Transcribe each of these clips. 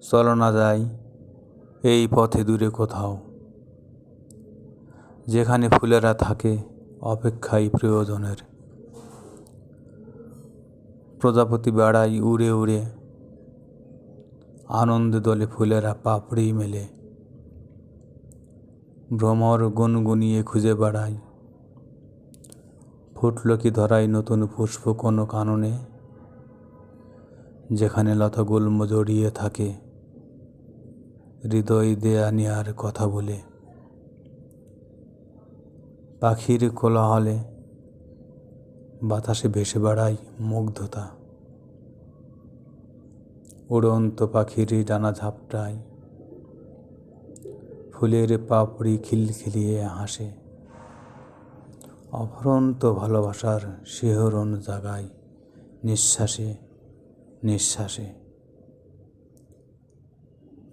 চলো না যাই, এই পথে দূরে কোথাও। যেখানে ফুলেরা থাকে অপেক্ষায় প্রয়োজনের। প্রজাপতি বেড়াই উড়ে উড়ে, আনন্দে দলে ফুলেরা পাপড়ি মেলে। ভ্রমর গুনগুনিয়ে খুঁজে বেড়াই। ফুটল কি ধরাই নতুন পুষ্প কোনো কাননে? যেখানে লতা গুল্ম জড়িয়ে থাকে হৃদয় দেয়া নেয়ার কথা বলে। পাখির কোলাহলে বাতাসে ভেসে বেড়ায় মুগ্ধতা। উড়ন্ত পাখির ডানা ঝাপটায়। ফুলের পাপড়ি খিলখিলিয়ে হাসে। অফরন্ত ভালোবাসার শিহরণ জাগায় নিঃশ্বাসে নিঃশ্বাসে।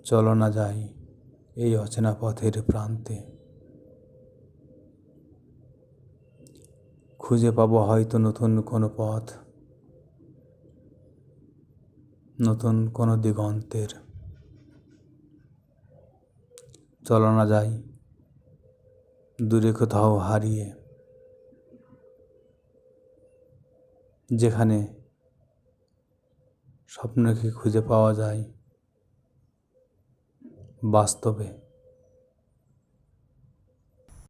চলো না যাই এই অচেনা পথের প্রান্তে। খুঁজে পাবো হয়তো নতুন কোনো পথ, নতুন কোনো দিগন্তের। চলো না যাই, দূরে কোথাও হারিয়ে, যেখানে স্বপ্নকে খুঁজে পাওয়া যায়। বাস্তবে।